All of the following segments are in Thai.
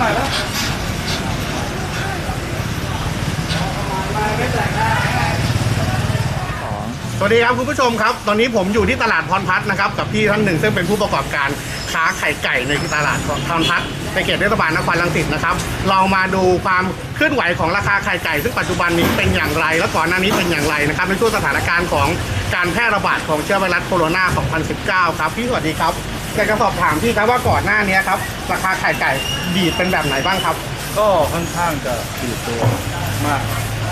หน่อยสวัสดีครับคุณผู้ชมครับ ตอนนี้ผมอยู่ที่ตลาดพรพัฒนะครับ กับพี่ท่านหนึ่งซึ่งเป็นผู้ประกอบการค้าไข่ไก่ในตลาดพรพัฒน์ในเขตเทศบาลนครลังสิตนะครับ เรามาดูความเคลื่อนไหวของราคาไข่ไก่ ซึ่งปัจจุบันนี้เป็นอย่างไร และก่อนหน้านี้เป็นอย่างไรนะครับในช่วงสถานการณ์ของการแพร่ระบาดของเชื้อไวรัสโคโรนา 2019 ครับพี่สวัสดีครับ อยากจะสอบถามพี่ครับว่าก่อนหน้านี้ครับ ราคาไข่ไก่ดีดเป็นแบบไหนบ้างครับ ก็ค่อนข้างจะตีตัวมาก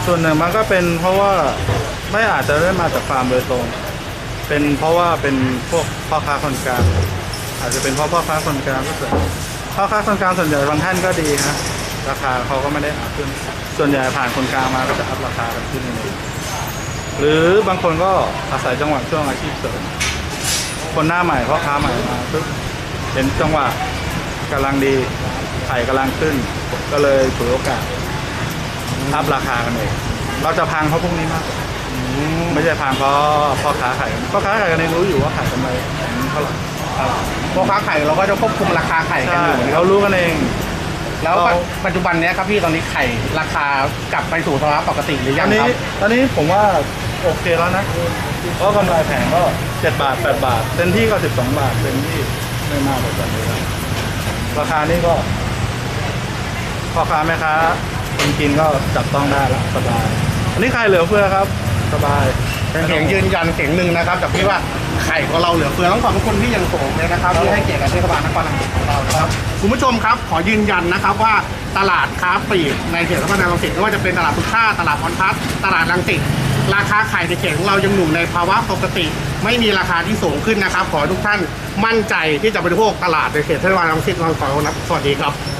ส่วนหนึ่งมันก็เป็นเพราะว่าไม่อาจจะได้มาจากฟาร์มโดยตรง เป็นเพราะว่าเป็นพวกพ่อค้าคนกลางอาจจะเป็นเพราะพ่อค้าคนกลางก็ส่วนพ่อค้าคนกลางส่วนใหญ่บางท่านก็ดีฮะราคาเขาก็ไม่ได้อัพขึ้น ส่วนใหญ่ผ่านคนกลางมาก็จะอัพราคากันขึ้นนิดนึงหรือบางคนก็อาศัยจังหวะช่วงอาชีพเสริม คนหน้าใหม่พ่อค้าใหม่มาปึ๊บเห็นจังหวะกำลังดีไข่กำลังขึ้น ก็เลยถือโอกาสอัพราคากันเองเราจะพังเพราะพวกนี้มากกว่าไม่ใช่พังเพราะพ่อค้าไข่พ่อค้าไข่กันเองรู้อยู่ว่าขายกำไรเท่าไหร่ครับพวกค้าไข่เราก็จะควบคุมราคาไข่กันใช่อยู่นะคเรารับรู้กันเอง แล้วปัจเราปัจจุบันเนี้ยครับพี่ตอนนี้ไข่ราคากลับไปสู่สภาวะปกติหรือตยัองนคนี้รับ ตอนนี้ผมว่าโอเคแล้วนะเพราะกำไรแผงก็เจ็ดบาทแปดบาทเต็มที่ก็สิบสองบาทเต็มที่ไม่มากกว่านี้แล้วราคานี่ก็พ่อค้าแม่ค้าคนกินก็จับต้องได้ละสบาย อันนี้ใครเหลือเฟือครับ สบาย เป็นเสียงยืนยันเสียงหนึ่งนะครับจากพี่ว่าไข่ของเราเหลือเฟือต้องขอบพระคุณพี่อยังสูงเลยนะครับที่ให้เกียรติกับเทศบาลนครรังสิตของเรานะครับคุณผู้ชมครับขอยืนยันนะครับว่าตลาดค้าปลีกในเขตเทศบาลนครรังสิตไม่ว่าจะเป็นตลาดพุทธาตลาดพรพัฒน์ตลาดรังสิตราคาไข่ในเขตของเรายังอยู่ในภาวะปกติ ไม่มีราคาที่สูงขึ้นนะครับ ขอให้ทุกท่านมั่นใจที่จะบริโภคตลาดในเขตเทศบาลรังสิตเราขอรับสวัสดีครับ